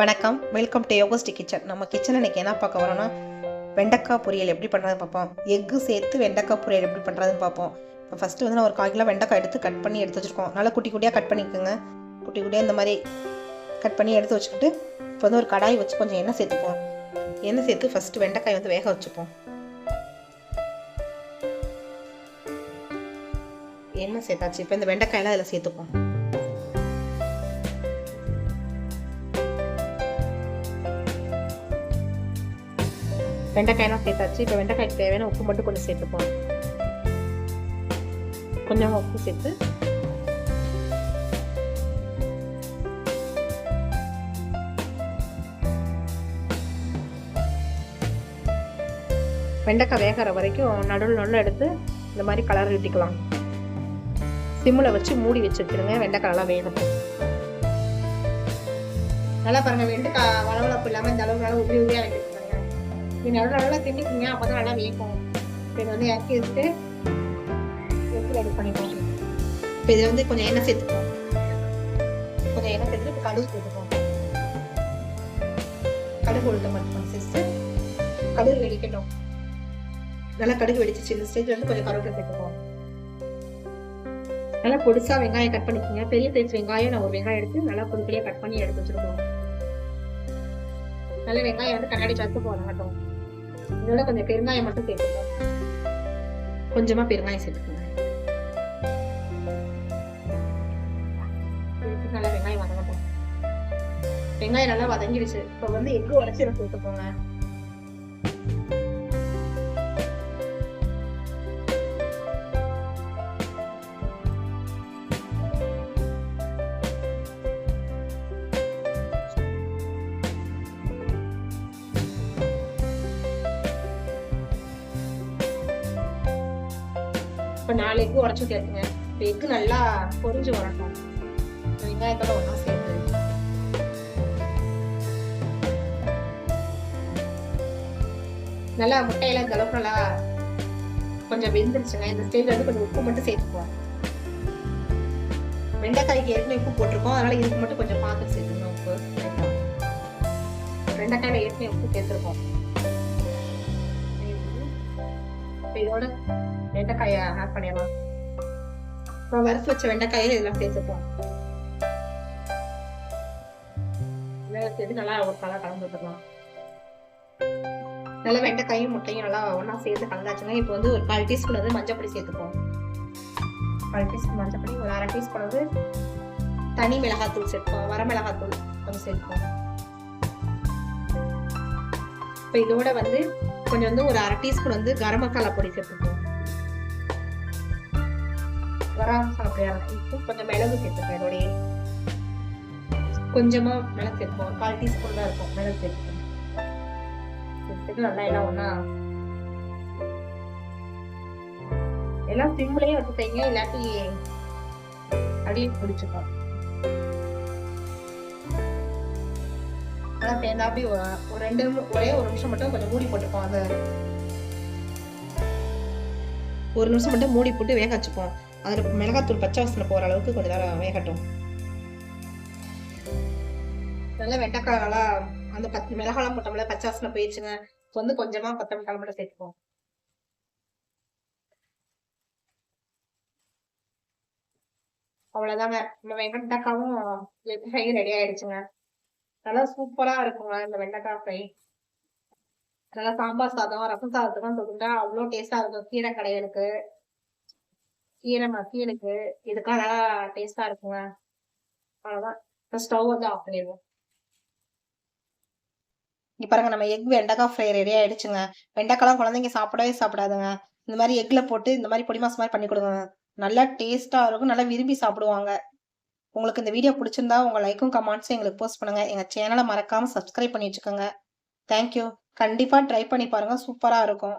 வணக்கம். Welcome to யோகஸ்டி kitchen நம்ம கிச்சன் இன்னைக்கு என்ன பார்க்க வரோம்னா வெண்டைக்காய் பொரியல் எப்படி பண்ணுறது பார்ப்போம். எக்கு சேர்த்து வெண்டைக்காய் பொரியல் எப்படி பண்ணுறதுன்னு பார்ப்போம். இப்போ ஃபஸ்ட்டு வந்து நான் ஒரு கால் கிலோ வெண்டைக்காய் எடுத்து கட் பண்ணி எடுத்து வச்சுருக்கோம். நல்லா குட்டி குட்டியாக கட் பண்ணிக்கோங்க. குட்டி குட்டியாக இந்த மாதிரி கட் பண்ணி எடுத்து வச்சுக்கிட்டு இப்போ வந்து ஒரு கடாய் வச்சு கொஞ்சம் எண்ணெய் சேர்த்துப்போம் எண்ணெய் சேர்த்து ஃபஸ்ட்டு வெண்டைக்காய் வந்து வேக வச்சுப்போம். எண்ணெய் சேர்த்தாச்சு. இப்போ இந்த வெண்டைக்காயெல்லாம் அதில் சேர்த்துப்போம். வெண்டைக்காயெல்லாம் சேர்த்தாச்சு. இப்போ வெண்டைக்காய்க்கு தேவையான உப்பு மட்டும் கொஞ்சம் சேர்த்துப்போம். கொஞ்சம் உப்பு சேர்த்து. வெண்டைக்காய் வேகிற வரைக்கும் நடுவில் நடுவில் எடுத்து இந்த மாதிரி கலர் ஊட்டிக்கலாம் சிம்மில் வச்சு மூடி வச்சு வச்சிருங்க. வெண்டைக்காய் நல்லா நல்லா பாருங்க வெண்டைக்காய் வளவளப்பு இல்லாமல் இந்த அளவுக்கு நல்லா உபயோகியாக உபரியாக நீங்கள் எவ்வளோ நல்லா திண்டிக்கிங்க அப்போ தான் நல்லா வேகும் இப்போ இதை வந்து இறக்கி வச்சுட்டு எடுத்து ரெடி பண்ணிப்போம் இப்போ இது வந்து கொஞ்சம் எண்ணெய் சேர்த்துக்கோங்க. கொஞ்சம் எண்ணெய் சேர்த்துட்டு இப்போ கடுகு சேர்த்துக்கோங்க. கடுகு உளுத்த மட்டும் சேர்த்து கடுகு வெடிக்கட்டும். நல்லா கடுகு வெடிச்சிச்சு இந்த ஸ்டேஜ் வந்து கொஞ்சம் கருவேப்பிலை சேர்த்துக்கோங்க. நல்லா பொடிசா வெங்காயம் கட் பண்ணிக்கோங்க. பெரிய சைஸ் வெங்காயம் நான் ஒரு வெங்காயம் எடுத்து நல்லா பொடிப்படியாக கட் பண்ணி எடுத்து வச்சிருக்கோம். நல்ல வெங்காயம் வந்து கண்ணாடி சத்து போடட்டும் இதோட கொஞ்சம் பெருங்காயம் மட்டும் சேர்த்துக்கோங்க. கொஞ்சமா பெருங்காயம் சேர்த்துக்கோங்க. நல்லா வெங்காயம் வதங்கட்டும். வெங்காயம் நல்லா வதங்கிடுச்சு இப்போ வந்து எக்கு உடச்சி இதை சேர்த்துக்கோங்க இப்போ நாலு எக்கு உடச்சி சேர்த்துங்க இப்போ எக்கு நல்லா பொரிஞ்சு வரட்டும். இந்த வெங்காயத்தோட ஒன்றா சேர்த்து நல்லா முட்டையெல்லாம் இந்த அளவுக்கு நல்லா கொஞ்சம் வெந்துருச்சுங்க இந்த ஸ்டேஜ்ல வந்து கொஞ்சம் உப்பு மட்டும் சேர்த்துக்குவோம். வெண்டைக்காய்க்கு ஏற்கனவே உப்பு போட்டிருக்கோம். அதனால இதுக்கு மட்டும் கொஞ்சம் பார்த்து சேர்த்துக்கணும் உப்பு. லைட்டா. வெண்டைக்காயில ஏற்கனவே உப்பு சேர்த்துருக்கோம். இப்போ இதோட வெண்டைக்காயை ஆட் பண்ணிடலாம் இப்போ வறுத்து வச்ச வெண்டைக்காயை இதெல்லாம் சேர்த்துப்போம் இதெல்லாம் சேர்த்து நல்லா ஒரு கலர் கலந்து விட்டுக்கலாம் நல்லா வெண்டைக்காயும் முட்டையும் நல்லா ஒன்றா சேர்த்து கலந்தாச்சுன்னா இப்போ வந்து ஒரு கால் டீஸ்பூன் வந்து மஞ்சப்பொடி சேர்த்துப்போம் கால் டீஸ்பூன் மஞ்சப்பொடி ஒரு அரை டீஸ்பூன் வந்து தனி மிளகாத்தூள் சேர்ப்போம் வர மிளகாத்தூள் கொஞ்சம் சேர்த்துப்போம் இப்போ இதோட வந்து கொஞ்சம் வந்து ஒரு அரை டீஸ்பூன் வந்து கரம் மசாலா பொடி சேர்த்துக்கோம் கரம் மசாலா பொடி அரை டீஸ்பூன் கொஞ்சம் மிளகு சேர்த்துக்கோம் இதோடய. கொஞ்சமா மிளகு சேர்த்துப்போம் கால் டீஸ்பூன் தான் இருக்கும். மிளகு சேர்த்துக்கோம் சேர்த்துட்டு நல்லா எல்லாம் ஒன்னா எல்லாம் சிம்லயே வச்சுட்டீங்க இல்லாட்டி அடியே பிடிச்சிக்கும். நல்லா சேர்ந்தா அப்படி ஒரு- ரெண்டு ஒரே ஒரு நிமிஷம் மட்டும் கொஞ்சம் மூடி போட்டுப்போம் அந்த ஒரு நிமிஷம் மட்டும் மூடி போட்டு வேக வச்சுப்போம். அதில் மிளகாத்தூள் பச்சை வாசனை போகிற அளவுக்கு கொஞ்ச நேரம் வேகட்டும். நல்லா வெண்டைக்காய் நல்லா அந்த பத்து மிளகாலாம் போட்டோம்ல பச்சை வாசனை போயிடுச்சுங்க. வந்து கொஞ்சமா கொத்தமல்லி தலை மட்டும் சேர்த்துப்போம். அவ்வளவுதாங்க. நம்ம வெண்டைக்காவும் ரெடி ஆயிடுச்சுங்க. நல்லா சூப்பரா இருக்குங்க இந்த வெண்டைக்காய் ஃப்ரை நல்லா சாம்பார் சாதம் ரசம் சாதத்துக்கும் தொட்டுட்டா அவ்வளோ டேஸ்டா இருக்கும். கீரை கடைகளுக்கு கீரை மசியலுக்கு இதுக்காக நல்லா டேஸ்டா இருக்குங்க அவ்வளோதான் இப்போ ஸ்டவ் வந்து ஆஃப் பண்ணிடுவோம். இங்க பாருங்க நம்ம எக் வெண்டைக்காய் ஃப்ரை ரெடி ஆயிடுச்சுங்க. வெண்டைக்காய்லாம் குழந்தைங்க சாப்பிடவே சாப்பிடாதுங்க. இந்த மாதிரி எக்ல போட்டு இந்த மாதிரி பொடி மாசு மாதிரி பண்ணி கொடுங்க. நல்லா டேஸ்டா இருக்கும். நல்லா விரும்பி சாப்பிடுவாங்க. உங்களுக்கு இந்த வீடியோ பிடிச்சிருந்தா உங்கள் லைக்கும் கமெண்ட்ஸும் எங்களுக்கு போஸ்ட் பண்ணுங்கள் எங்கள் சேனலை மறக்காமல் சப்ஸ்கிரைப் பண்ணி வச்சுக்கோங்க தேங்க்யூ கண்டிப்பாக ட்ரை பண்ணி பாருங்கள் சூப்பராக இருக்கும்.